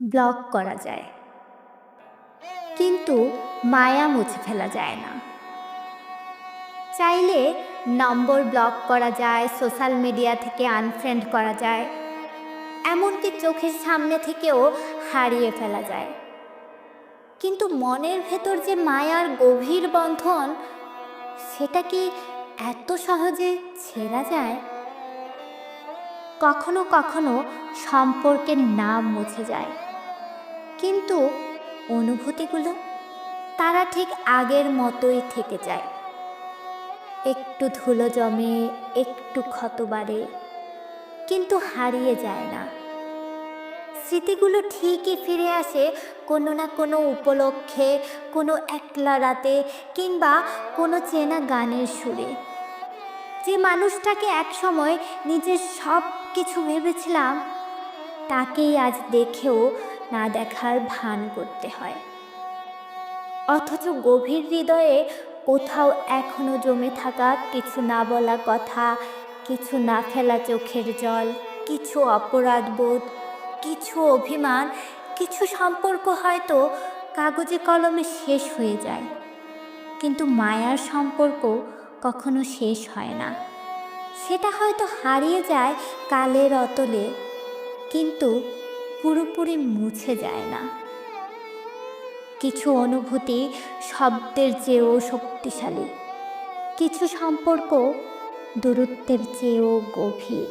Block করা যায়। কিন্তু মায়া মুছে ফেলা যায় না। চাইলে নম্বর ব্লক করা যায়, সোশ্যাল মিডিয়া থেকে আনফ্রেন্ড করা যায়, এমনকি চোখের সামনে থেকেও হারিয়ে ফেলা যায়। কিন্তু মনের ভেতর যে মায়ার গভীর বন্ধন, সেটা কি এত সহজে ছেঁড়া যায়? কখনো কখনো সম্পর্কের নাম মুছে যায়। কিন্তু অনুভূতিগুলো তারা ঠিক আগের মতোই থেকে যায়। একটু ধুলো জমে, একটু ক্ষত বাড়ে, কিন্তু হারিয়ে যায় না। স্মৃতিগুলো ঠিকই ফিরে আসে কোনো না কোনো উপলক্ষে, কোনো একলা রাতে কিংবা কোনো চেনা গানের সুরে। যে মানুষটাকে একসময় নিজের সব কিছু ভেবেছিলাম, তাকেই আজ দেখেও না দেখার ভান করতে হয়। অথচ গভীর হৃদয়ে কোথাও এখনও জমে থাকা কিছু না বলা কথা, কিছু না ফেলা চোখের জল, কিছু অপরাধ বোধ, কিছু অভিমান, কিছু সম্পর্ক হয়তো কাগজে কলমে শেষ হয়ে যায়। কিন্তু মায়ার সম্পর্ক কখনো শেষ হয় না। সেটা হয়তো হারিয়ে যায় কালের অতলে, কিন্তু পুরোপুরি মুছে যায় না। কিছু অনুভূতি শব্দের চেয়েও শক্তিশালী, কিছু সম্পর্ক দূরত্বের চেয়েও গভীর।